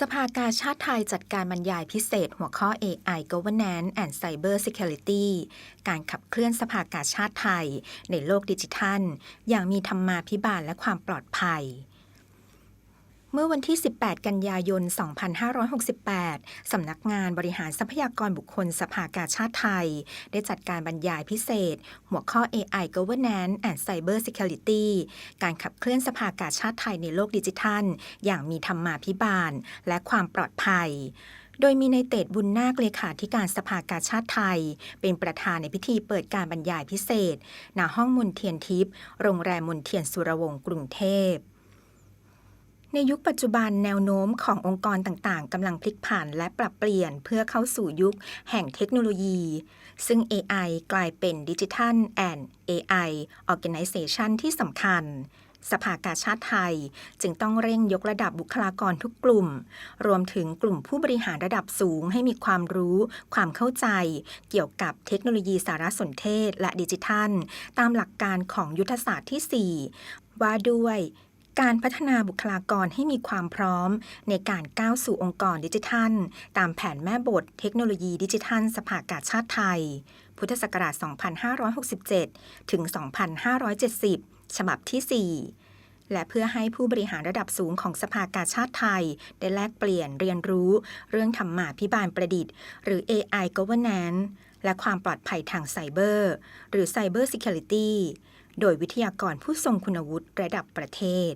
สภากาชาติไทยจัดการบรรยายพิเศษหัวข้อ AI Governance and Cyber Security การขับเคลื่อนสภากาชาติไทย ในโลกดิจิทัล อย่างมีธรรมาภิบาลและความปลอดภัย เมื่อวันที่ 18 กันยายน 2568 สำนักงานบริหารทรัพยากรบุคคลสภากาชาติไทย ได้จัดการบรรยายพิเศษ หัวข้อ AI Governance and Cyber Security การขับเคลื่อนสภากาชาติไทยในโลกดิจิทัล อย่างมีธรรมาภิบาล และความปลอดภัยโดยมีในเตดบุญนาคเลขาธิการสภากาชาติไทย เป็นประธานในพิธีเปิดการบรรยายพิเศษ ณ ห้องมนเทียนทิพย์ โรงแรมมนเทียนสุรวงศ์กรุงเทพ ในยุคปัจจุบันแนวโน้มขององค์กรต่างๆกำลังพลิกผันและปรับเปลี่ยนเพื่อเข้าสู่ยุคแห่งเทคโนโลยี ซึ่ง AI กลายเป็น Digital and AI Organization ที่สำคัญ สภากาชาติไทย จึงต้องเร่งยกระดับบุคลากรทุกกลุ่ม รวมถึงกลุ่มผู้บริหารระดับสูงให้มีความรู้ ความเข้าใจ เกี่ยวกับเทคโนโลยีสารสนเทศและดิจิทัล ตามหลักการของยุทธศาสตร์ที่ 4 ว่าด้วย การพัฒนาบุคลากรให้มีความพร้อม ในการก้าวสู่องค์กรดิจิทัล ตามแผนแม่บทเทคโนโลยีดิจิทัล สภากาชาติไทย พุทธศักราช 2567 ถึง 2570 ฉบับที่ 4และเพื่อให้ผู้บริหารระดับสูงของสภากาชาติไทย ได้แลกเปลี่ยนเรียนรู้ เรื่องธรรมาพิบาลประดิษฐ์ หรือ AI Governance และความปลอดภัยทางไซเบอร์ หรือ Cyber Security โดยวิทยากรผู้ทรงคุณวุฒิระดับประเทศ